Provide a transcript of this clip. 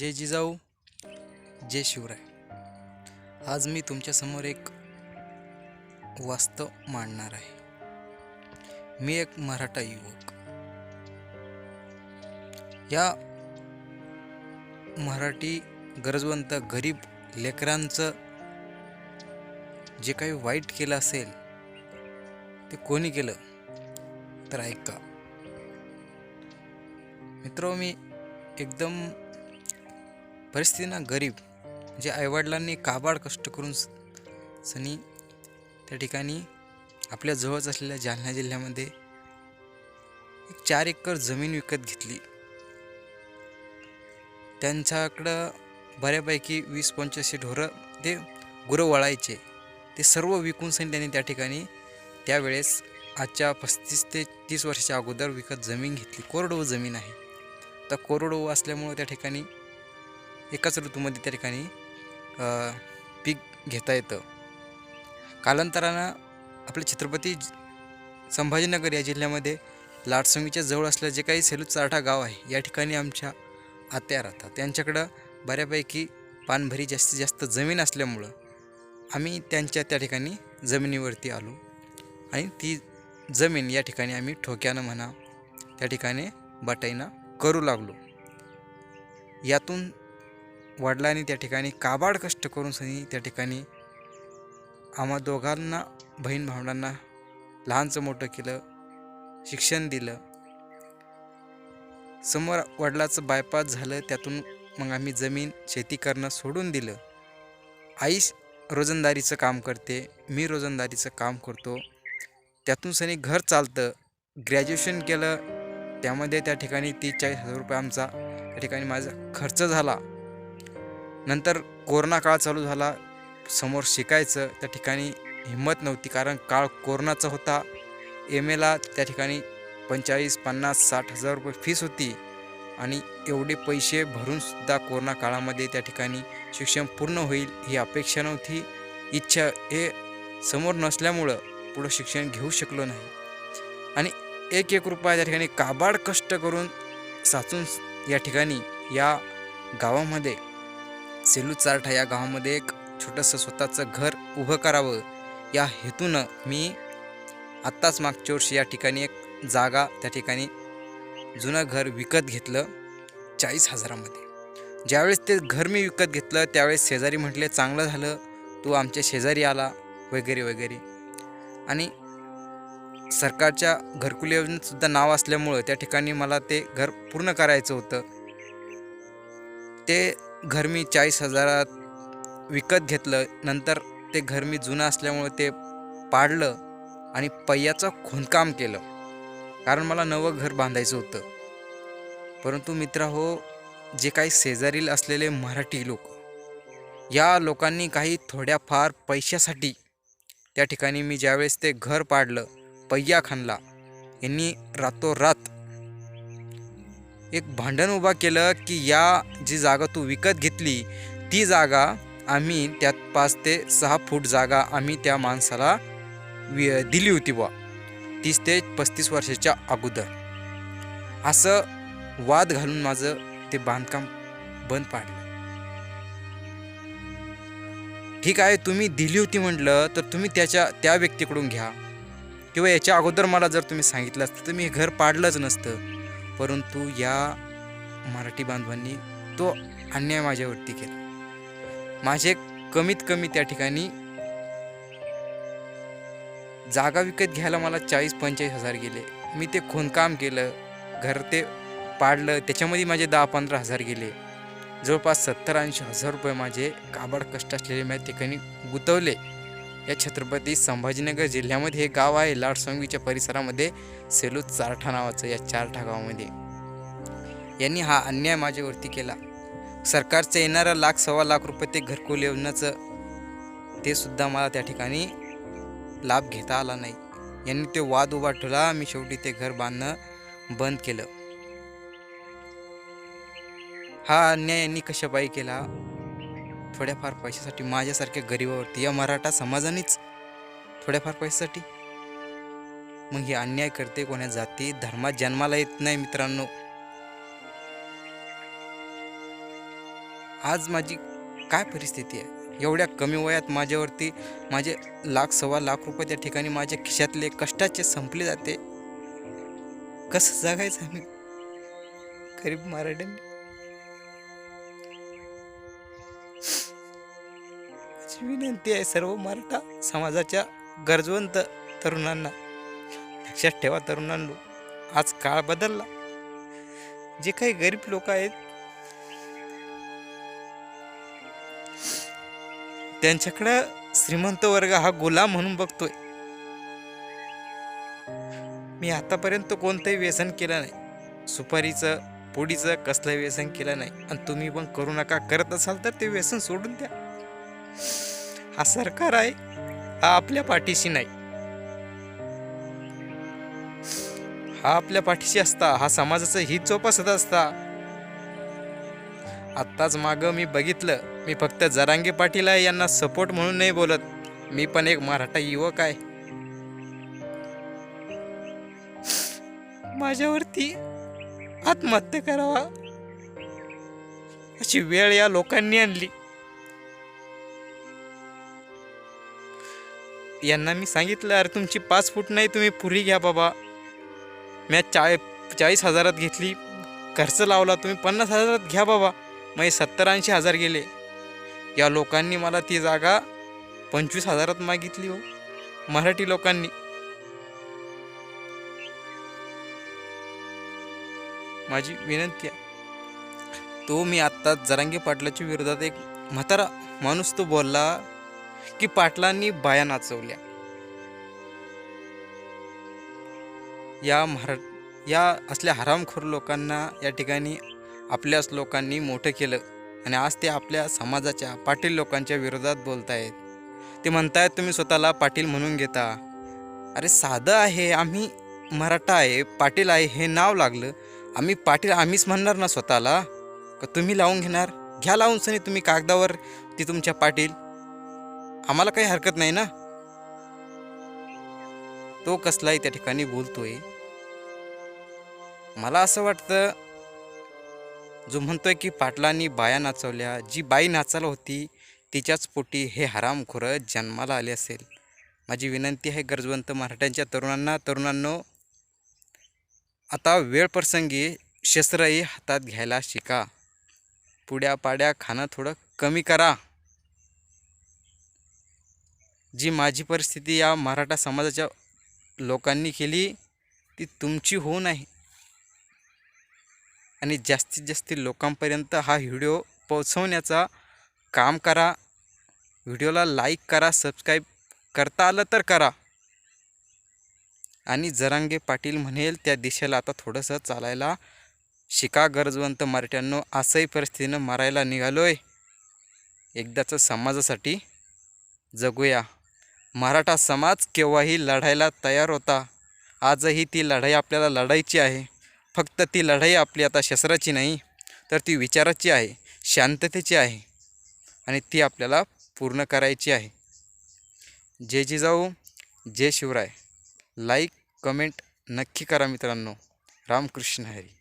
जय जिजाऊ जय शिवराय. आज मी तुमच्यासमोर एक वास्तव मांडणार आहे. मी एक मराठा युवक. या मराठी गरजवंत गरीब लेकरांचं जे काही वाईट केलं असेल ते कोणी केलं तर ऐका. मित्र मी एकदम परिस्थितीना गरीब. म्हणजे आईवडिलांनी काबाड कष्ट करून स- सनी त्या ठिकाणी आपल्या जवळच असलेल्या जालना जिल्ह्यामध्ये एक चार एकर जमीन विकत घेतली. त्यांच्याकडं बऱ्यापैकी वीस पंचवीसशे ढोरं ते गुरं वळायचे. ते सर्व विकून सनी त्यांनी त्या ठिकाणी त्यावेळेस आजच्या पस्तीस ते तीस वर्षाच्या अगोदर विकत जमीन घेतली. कोरडवू जमीन आहे. तर कोरडवाहू असल्यामुळं त्या ठिकाणी एकाच ऋतूमध्ये त्या ठिकाणी पीक घेता येतं. कालांतरानं आपले छत्रपती संभाजीनगर या जिल्ह्यामध्ये लाटसंगीच्या जवळ असलेलं जे काही सेलू चारठा गाव आहे या ठिकाणी आमच्या आत्या राहतात. त्यांच्याकडं बऱ्यापैकी पानभरी जास्तीत जास्त जमीन असल्यामुळं आम्ही त्यांच्या त्या ठिकाणी जमिनीवरती आलो. आणि ती जमीन या ठिकाणी आम्ही ठोक्यानं म्हणा त्या ठिकाणी बटाईनं करू लागलो. यातून वडिलांनी त्या ठिकाणी काबाड कष्ट करून सनी त्या ठिकाणी आम्हा दोघांना बहीण भावंडांना लहानचं मोठं केलं शिक्षण दिलं. समोर वडिलाचं बायपास झालं त्यातून मग आम्ही जमीन शेती करणं सोडून दिलं. आई रोजंदारीचं काम करते मी रोजंदारीचं काम करतो. त्यातून सनी घर चालतं ग्रॅज्युएशन केलं. त्यामध्ये त्या ठिकाणी तीस चाळीस हजार रुपये आमचा त्या ठिकाणी माझा खर्च झाला. नंतर कोरोना काळ चालू झाला. समोर शिकायचं त्या ठिकाणी हिंमत नव्हती कारण काळ कोरोनाचा होता. एम एला त्या ठिकाणी पंचेचाळीस पन्नास साठ हजार रुपये फीस होती आणि एवढे पैसे भरूनसुद्धा कोरोना काळामध्ये त्या ठिकाणी शिक्षण पूर्ण होईल ही अपेक्षा नव्हती. इच्छा हे समोर नसल्यामुळं पुढं शिक्षण घेऊ शकलो नाही. आणि एक एक रुपया त्या ठिकाणी काबाड कष्ट करून साचून या ठिकाणी या गावामध्ये सेलू चारठा या गावामध्ये एक छोटंसं स्वतःचं घर उभं करावं. या हेतूनं मी आत्ताच मागच्या वर्षी या ठिकाणी एक जागा त्या ठिकाणी जुनं घर विकत घेतलं चाळीस हजारामध्ये. ज्यावेळेस ते घर मी विकत घेतलं त्यावेळेस शेजारी म्हटले चांगलं झालं तू आमच्या शेजारी आला वगैरे वगैरे. आणि सरकारच्या घरकुल योजनेतसुद्धा नाव असल्यामुळं त्या ठिकाणी मला ते घर पूर्ण करायचं होतं. ते घर मी चाळीस हजारात विकत घेतलं नंतर ते घर मी जुनं असल्यामुळं ते पाडलं आणि पय्याचं खोदकाम केलं. कारण मला नवं घर बांधायचं होतं. परंतु मित्र हो जे काही शेजारील असलेले मराठी लोक या लोकांनी काही थोड्याफार पैशासाठी त्या ठिकाणी मी ज्यावेळेस ते घर पाडलं पय्या खानला यांनी रातोरात एक भांडण उभा केलं की या जी जागा तू विकत घेतली ती जागा आम्ही त्यात पाच ते सहा फूट जागा आम्ही त्या माणसाला वि दिली होती बुवा. तीस ते पस्तीस वर्षाच्या अगोदर. असं वाद घालून माझं ते बांधकाम बंद पाडलं. ठीक आहे तुम्ही दिली होती म्हटलं तर तुम्ही त्याच्या त्या व्यक्तीकडून घ्या. किंवा याच्या अगोदर मला जर तुम्ही सांगितलं असतं तर मी हे घर पाडलंच नसतं. परंतु या मराठी बांधवांनी तो अन्याय माझ्यावरती केला. माझे कमीत कमी त्या ठिकाणी जागा विकत घ्यायला मला चाळीस पंचेचाळीस हजार गेले. मी ते खोदकाम केलं घर ते पाडलं त्याच्यामध्ये माझे दहा पंधरा हजार गेले. जवळपास सत्तर ऐंशी हजार रुपये माझे काबाड कष्ट असलेले माझ्या ठिकाणी गुंतवले. या छत्रपती संभाजीनगर जिल्ह्यामध्ये हे गाव आहे. लाडसंगीच्या परिसरामध्ये सेलू चारठा नावाचं या चारठा गावामध्ये. यांनी हा अन्याय माझ्यावरती केला. सरकारचं येणारं लाख सव्वा लाख रुपये ते घरकुल योजनाचं ते सुद्धा मला त्या ठिकाणी लाभ घेता आला नाही. यांनी ते वाद उभा ठेवला. मी शेवटी ते घर बांधणं बंद केलं. हा अन्याय यांनी कशापायी केला? थोड्याफार पैशासाठी माझ्यासारख्या गरिबावरती या मराठा समाजानेच थोड्याफार पैशासाठी. मग हे अन्याय करते कोण्या जाती धर्मात जन्माला येत नाही मित्रांनो. आज माझी काय परिस्थिती आहे? एवढ्या कमी वयात माझ्यावरती माझे लाख सव्वा लाख रुपये त्या ठिकाणी माझ्या खिशातले कष्टाचे संपले जाते. कसं जगायचं आम्ही? गरीब मराठ्यांनी अशी विनंती आहे सर्व मराठा समाजाच्या गरजवंत तरुणांना. लक्षात ठेवा तरुणांनो आज काळ बदलला. जे काही गरीब लोक आहेत त्यांच्याकडं श्रीमंत वर्ग हा गुलाम म्हणून बघतोय. मी आतापर्यंत कोणतंही व्यसन केलं नाही. सुपारीचं पोडीचं कसलं व्यसन केलं नाही. आणि तुम्ही पण करू नका करत असाल तर ते व्यसन सोडून द्या. हा सरकार आहे हा आपल्या पाठीशी नाही. हा आपल्या पाठीशी असता हा समाजाचं हित जोपासत असता. आत्ताच माग मी बघितलं मी फक्त जरांगे पाटील आहे यांना सपोर्ट म्हणून नाही बोलत. मी पण एक मराठा युवक आहे. माझ्यावरती आत्महत्या करावा अशी वेळ या लोकांनी आणली. यांना मी सांगितलं अरे तुमची पाच फूट नाही तुम्ही पुरी घ्या बाबा. मी चाळी चाळीस हजारात घेतली खर्च लावला तुम्ही पन्नास हजारात घ्या बाबा. मग सत्तर ऐंशी हजार गेले. या लोकांनी मला ती जागा पंचवीस हजारात मागितली हो मराठी लोकांनी. माझी विनंती आहे तो मी आत्ताच जरांगे पाटलाच्या विरोधात एक म्हातारा माणूस तो बोलला की पाटलांनी बाया नाचवल्या. या मरा या असल्या हरामखोर लोकांना या ठिकाणी आपल्याच लोकांनी मोठं केलं आणि आज ते आपल्या समाजाच्या पाटील लोकांच्या विरोधात बोलतायत. ते म्हणतायत तुम्ही स्वतःला पाटील म्हणून घेता. अरे साधं आहे आम्ही मराठा आहे पाटील आहे हे नाव लागलं. आम्ही पाटील आम्हीच म्हणणार ना स्वतःला? का तुम्ही लावून घेणार? घ्या लावून सनी तुम्ही कागदावर ती तुमच्या पाटील आम्हाला काही हरकत नाही ना? तो कसलाही त्या ठिकाणी बोलतोय. मला असं वाटतं जो म्हणतोय की पाटलांनी बाया नाचवल्या जी बाई नाचायला होती तिच्याच पोटी हे हरामखोरं जन्माला आले असेल. माझी विनंती आहे गरजवंत मराठ्यांच्या तरुणांना तरुणांनो आता वेळ प्रसंगी शस्त्रही हातात घ्यायला शिका. पुड्या पाड्या खाणं थोडं कमी करा. जी माझी परिस्थिती या मराठा समाजाच्या लोकांनी केली ती तुमची होऊ नाही. आणि जास्तीत जास्त लोकांपर्यंत हा व्हिडिओ पोचवण्याचा काम करा. व्हिडिओला लाईक करा सबस्क्राईब करता आलं तर करा. आणि जरांगे पाटील म्हणेल त्या दिशेला आता थोडंसं चालायला शिका गरजवंत मराठ्यांनो. असंही परिस्थितीनं मारायला निघालोय. एकदाचं समाजासाठी जगूया. मराठा समाज केव्हाही लढायला तयार होता? आजही ती लढाई आपल्याला लढायची आहे. फक्त ती लढाई आपली आता शस्त्राची नाही तर ती विचाराची आहे शांततेची आहे. आणि ती आपल्याला पूर्ण करायची आहे. जे जिजाऊ जय शिवराय. लाईक कमेंट नक्की करा मित्रांनो. रामकृष्ण हरी.